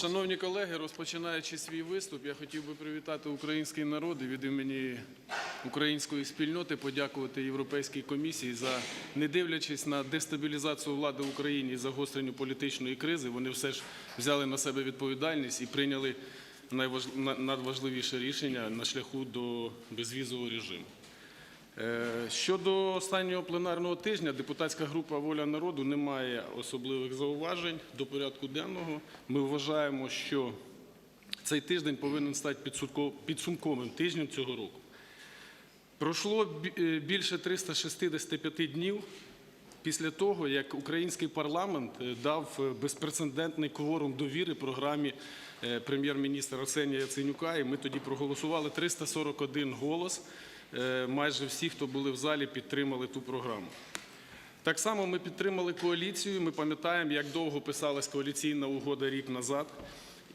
Шановні колеги, розпочинаючи свій виступ, я хотів би привітати український народ і від імені української спільноти подякувати Європейській комісії за не дивлячись на дестабілізацію влади в Україні і загостренню політичної кризи, вони все ж взяли на себе відповідальність і прийняли надважливіше рішення на шляху до безвізового режиму. Е, Щодо останнього пленарного тижня, депутатська група Воля народу не має особливих зауважень до порядку денного. Ми вважаємо, що цей тиждень повинен стати підсумковим тижнем цього року. Пройшло е, більше 365 днів після того, як український парламент е, дав безпрецедентний кворум довіри програмі прем'єр-міністра Арсенія Яценюка, і ми тоді проголосували 341 голос. Е, Майже всі, хто були в залі, підтримали ту програму. Так само ми підтримали коаліцію. Ми пам'ятаємо, як довго писалась коаліційна угода рік назад.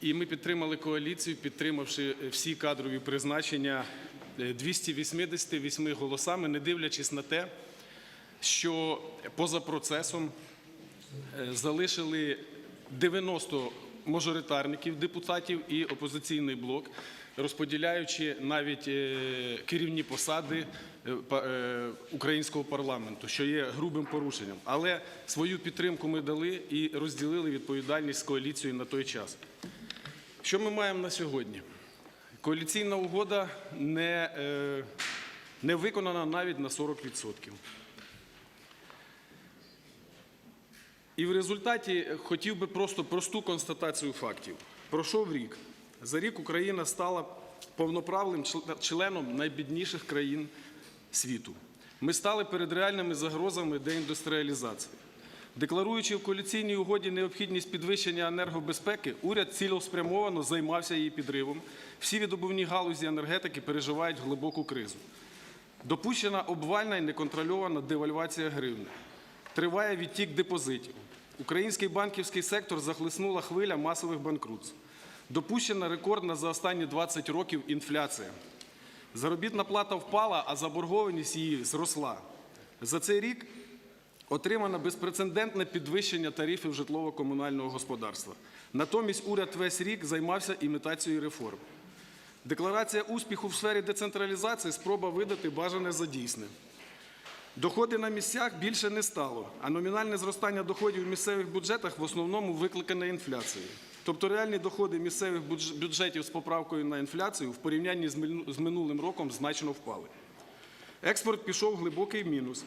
І ми підтримали коаліцію, підтримавши всі кадрові призначення е, 288 голосами, не дивлячись на те, що поза процесом е, залишили 90 мажоритарників депутатів і опозиційний блок, розподіляючи навіть е, керівні посади е, е, українського парламенту, що є грубим порушенням. Але свою підтримку ми дали і розділили відповідальність з коаліцією на той час. Що ми маємо на сьогодні? Коаліційна угода не, не виконана навіть на 40%. І в результаті хотів би просто просту констатацію фактів. Пройшов рік. За рік Україна стала повноправним членом найбідніших країн світу. Ми стали перед реальними загрозами деіндустріалізації. Декларуючи в коаліційній угоді необхідність підвищення енергобезпеки, уряд цілеспрямовано займався її підривом. Всі видобувні галузі енергетики переживають глибоку кризу. Допущена обвальна і неконтрольована девальвація гривни. Триває відтік депозитів. Український банківський сектор захлеснула хвиля масових банкрутств. Допущена рекордна за останні 20 років інфляція. Заробітна плата впала, а заборгованість її зросла. За цей рік отримано безпрецедентне підвищення тарифів житлово-комунального господарства. Натомість уряд весь рік займався імітацією реформ. Декларація успіху в сфері децентралізації спроба видати бажане за дійсне. Доходи на місцях більше не стало, а номінальне зростання доходів в місцевих бюджетах в основному викликане інфляцією. Тобто реальні доходи місцевих бюджетів з поправкою на інфляцію в порівнянні з минулим роком значно впали. Експорт пішов в глибокий мінус.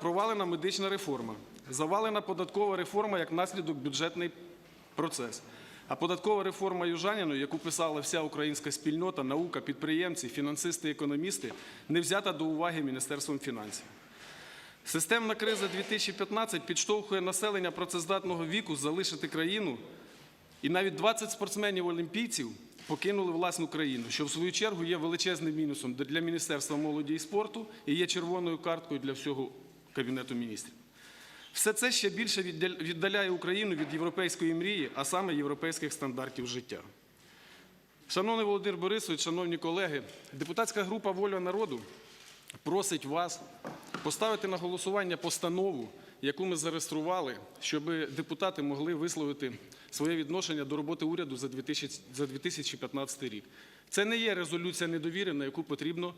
Провалена медична реформа, завалена податкова реформа як наслідок бюджетний процес. А податкова реформа Южаніну, яку писала вся українська спільнота, наука, підприємці, фінансисти, економісти, не взята до уваги Міністерством фінансів. Системна криза 2015 підштовхує населення працездатного віку залишити країну, і навіть 20 спортсменів-олімпійців покинули власну країну, що в свою чергу є величезним мінусом для Міністерства молоді і спорту і є червоною карткою для всього Кабінету міністрів. Все це ще більше віддаляє Україну від європейської мрії, а саме європейських стандартів життя. Шановний Володимир Борисович, шановні колеги, депутатська група Воля народу просить вас поставити на голосування постанову, яку ми зареєстрували, щоб депутати могли висловити своє відношення до роботи уряду за 2000 за 2015 рік. Це не є резолюція недовіри, на яку потрібно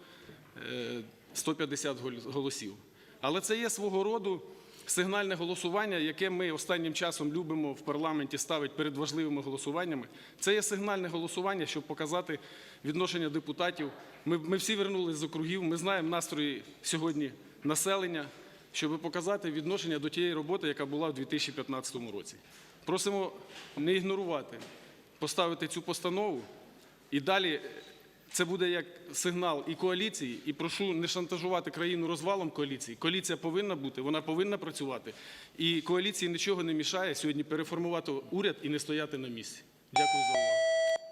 е, 150 голосів. Але це є свого роду сигнальне голосування, яке ми останнім часом любимо в парламенті ставити перед важливими голосуваннями. Це є сигнальне голосування, щоб показати відношення депутатів. Ми, всі вернулися з округів, ми знаємо настрої сьогодні населення, щоб показати відношення до тієї роботи, яка була в 2015 році. Просимо не ігнорувати, поставити цю постанову і далі це буде як сигнал і коаліції, і прошу не шантажувати країну розвалом коаліції. Коаліція повинна бути, вона повинна працювати. І коаліції нічого не мішає сьогодні переформувати уряд і не стояти на місці. Дякую за увагу.